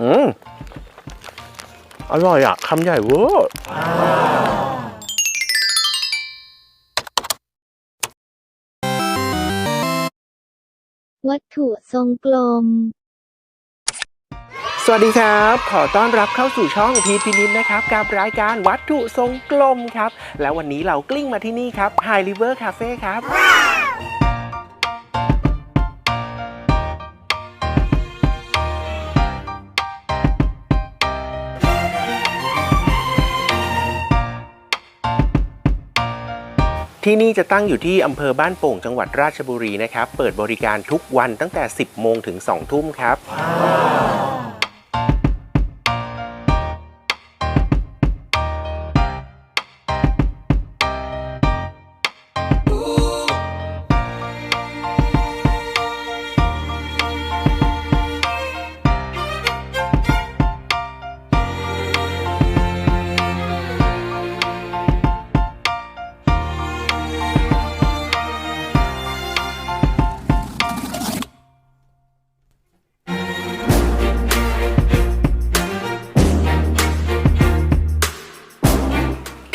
อืมอร่อยอะคำใหญ่เวอร์วัตถุทรงกลม สวัสดีครับ ขอต้อนรับเข้าสู่ช่องพีพีนิดนะครับ กับรายการวัตถุทรงกลมครับ แล้ววันนี้เรากลิ้งมาที่นี่ครับ High River Cafe ครับ ที่นี่จะตั้งอยู่ที่อำเภอบ้านโป่งจังหวัดราชบุรีนะครับ เปิดบริการทุกวันตั้งแต่ 10 โมงถึง 2 ทุ่มครับ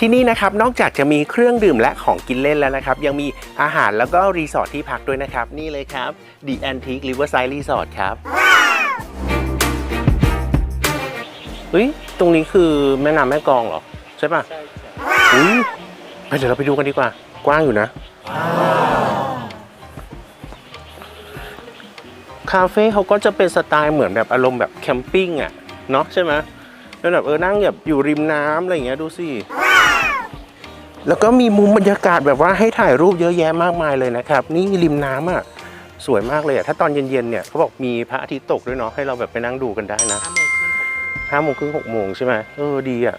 ที่นี่นะครับนอกจากจะมีเครื่องดื่มและของกินเล่นแล้วนะครับ ยังมีอาหารแล้วก็รีสอร์ทที่พักด้วยนะครับ นี่เลยครับ The Antique Riverside Resort ครับเฮ้ยตรงนี้คือแม่น้ำแม่กลองเหรอ ใช่ป่ะอุ้ยไปเดี๋ยวเราไปดูกันดีกว่า กว้างอยู่นะ คาเฟ่เขาก็จะเป็นสไตล์เหมือนแบบอารมณ์แบบแคมปิ้งอะ เนาะใช่ไหมแล้วแบบเออนั่งแบบอยู่ริมน้ำอะไรอย่างเงี้ยดูสิ แล้วก็มีมุมบรรยากาศแบบว่าให้ถ่ายรูปเยอะแยะมากมายเลยนะครับ นี่ริมน้ำอะสวยมากเลยอะถ้าตอนเย็นๆเนี่ยเขาบอกมีพระอาทิตย์ตกด้วยเนาะให้เราแบบไปนั่งดูกันได้นะห้าโมงครึ่งหกโมงใช่ไหมเออดีอะ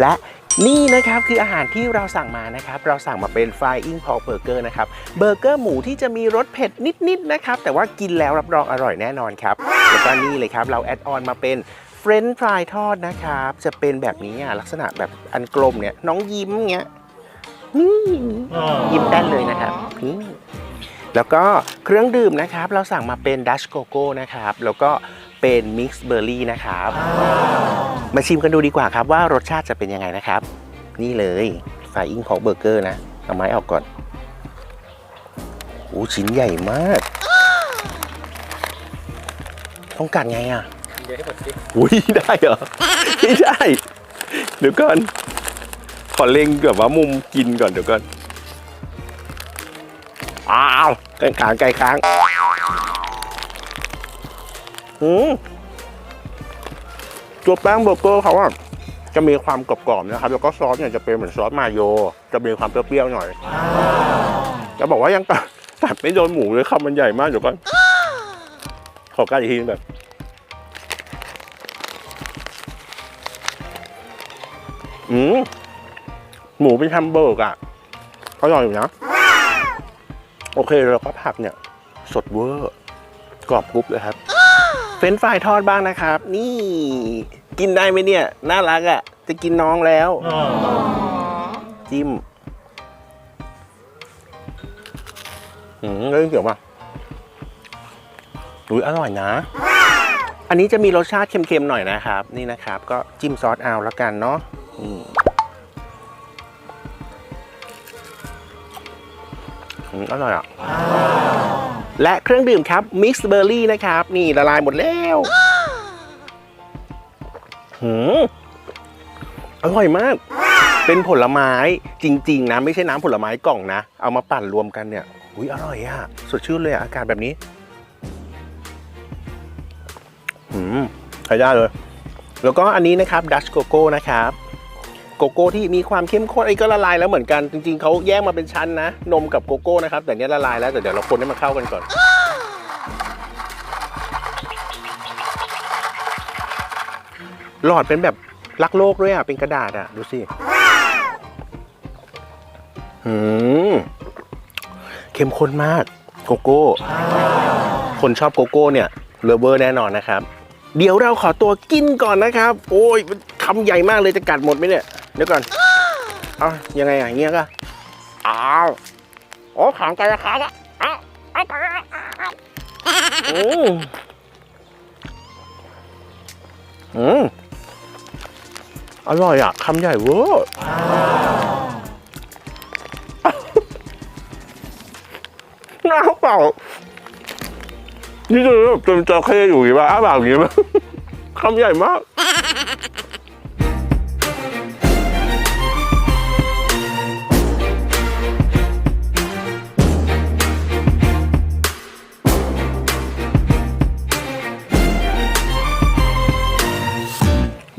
และนี่นะครับคืออาหารที่เราสั่งมานะครับ เราสั่งมาเป็น Flying Pork Burger นะครับเบอร์เกอร์หมูที่จะมีรสเผ็ดนิดๆนะครับ แต่ว่ากินแล้วรับรองอร่อยแน่นอนครับแล้วก็นี่เลยครับเราแอดออนมาเป็นเฟรนช์ฟรายทอดนะครับ จะเป็นแบบนี้อะลักษณะแบบอันกลมเนี่ยน้องยิ้มเงี้ยนี่ยิ้มได้เลยนะครับนี่แล้วก็เครื่องดื่มนะครับ เราสั่งมาเป็นดัชโกโก้นะครับ แล้วก็ เป็นมิกซ์เบอร์รี่นะครับ มาชิมกันดูดีกว่าครับว่ารสชาติจะเป็นยังไงนะครับ นี่เลยฟายอิงของเบอร์เกอร์นะ เอาไม้ออกก่อนโอ้ชิ้นใหญ่มาก ต้องกัดไงอะเดี๋ยวให้หมดสิอุ้ยได้เหรอ ไม่ได้ เดี๋ยวก่อน ขอเล็งแบบว่ามุมกินก่อนเดี๋ยวก่อน อ้าวไก่ค้างไก่ค้าง อืมตัวแป้งเบอร์เกอร์เขาอะจะมีความกรอบๆนะครับ แล้วก็ซอสเนี่ยจะเป็นเหมือนซอสมาโย จะมีความเปรี้ยวๆหน่อยจะบอกว่ายังตัดตัดไม่โดนหมูเลยคำมันใหญ่มากเดี๋ยวก่อนขอการอีกทีนึงแบบอืมหมูเป็นแฮมเบอร์กอะอร่อยอยู่นะ โอเคแล้วก็ผักเนี่ย สดเวอร์ กรอบกรุบเลยครับเฟ รนช์ฟรายทอดบ้างนะครับ นี่กินได้ไหมเนี่ย น่ารักอะจะกินน้องแล้ว จิ้มอืมเรื่องเกี่ยวป่ะอุ้ยอร่อยนะ อันนี้จะมีรสชาติเค็มๆหน่อยนะครับ นี่นะครับ ก็จิ้มซอสเอาแล้วกันเนาะ อร่อยอะและเครื่องดื่มครับมิกซ์เบอร์รี่นะครับ นี่ละลายหมดแล้วหืมอร่อยมาก เป็นผลไม้จริง ๆ นะ ไม่ใช่น้ำผลไม้กล่องนะ เอามาปั่นรวมกันเนี่ยอุ้ยอร่อยอะ สดชื่นเลยอะอากาศแบบนี้อืมใช้ได้เลย แล้วก็อันนี้นะครับดัชโกโก้นะครับ โกโก้ที่มีความเข้มข้นไอ้ก็ละลายแล้วเหมือนกันจริงๆเขาแยกมาเป็นชั้นนะ นมกับโกโก้นะครับ แต่เนี้ยละลายแล้วแต่เดี๋ยวเราคนให้มันเข้ากันก่อนหลอดเป็นแบบรักโลกด้วยอะเป็นกระดาษอะดูสิอืมเข้มข้นมากโกโก้ คนชอบโกโก้เนี่ยเลเวอร์แน่นอนนะครับ เดี๋ยวเราขอตัวกินก่อนนะครับ โอ้ยมันคำใหญ่มากเลยจะกัดหมดไหมเนี่ย เดี๋ยวก่อนอ้าวยังไงอะอย่างเงี้ยก็อ้าวโอ้ขางกันราคาละอ้าวอ้าวอ้าวอืมอืมอร่อยอะคำใหญ่เวอร์น้าเปล่านี่จะแบบเป็นจระเข้อยู่อย่างงี้ป่ะอ้าปากอย่างงี้ป่ะคำใหญ่มาก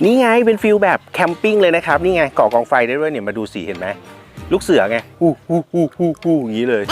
นี่ไงเป็นฟิลแบบแคมปิ้งเลยนะครับ นี่ไงก่อกองไฟได้ด้วยเนี่ยมาดูสีเห็นไหมลูกเสือไงฮู้ฮู้ฮู้ฮู้ฮู้อย่างนี้เลย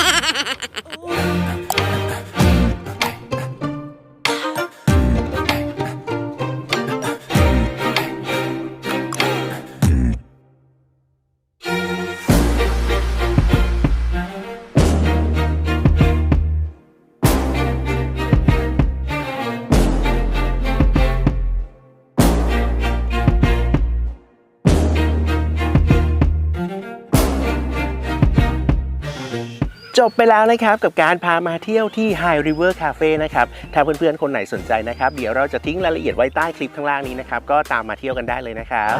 จบไปแล้วนะครับกับการพามาเที่ยวที่ High River Cafe นะครับ ถ้าเพื่อนๆ คนไหนสนใจนะครับ เดี๋ยวเราจะทิ้งรายละเอียดไว้ใต้คลิปข้างล่างนี้นะครับ ก็ตามมาเที่ยวกันได้เลยนะครับ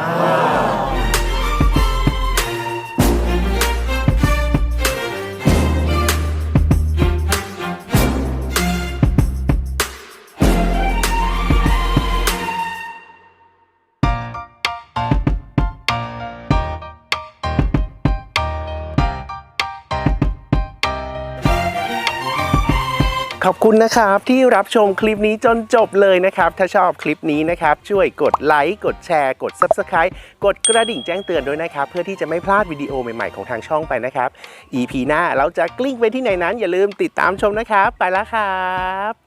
ขอบคุณนะครับที่รับชมคลิปนี้จนจบเลยนะครับ ถ้าชอบคลิปนี้นะครับ ช่วยกดไลค์กดแชร์กด Subscribe กดกระดิ่งแจ้งเตือนด้วยนะครับ เพื่อที่จะไม่พลาดวิดีโอใหม่ๆของทางช่องไปนะครับ EP หน้าเราจะกลิ้งไปที่ไหนนั้นอย่าลืมติดตามชมนะครับ ไปแล้วครับ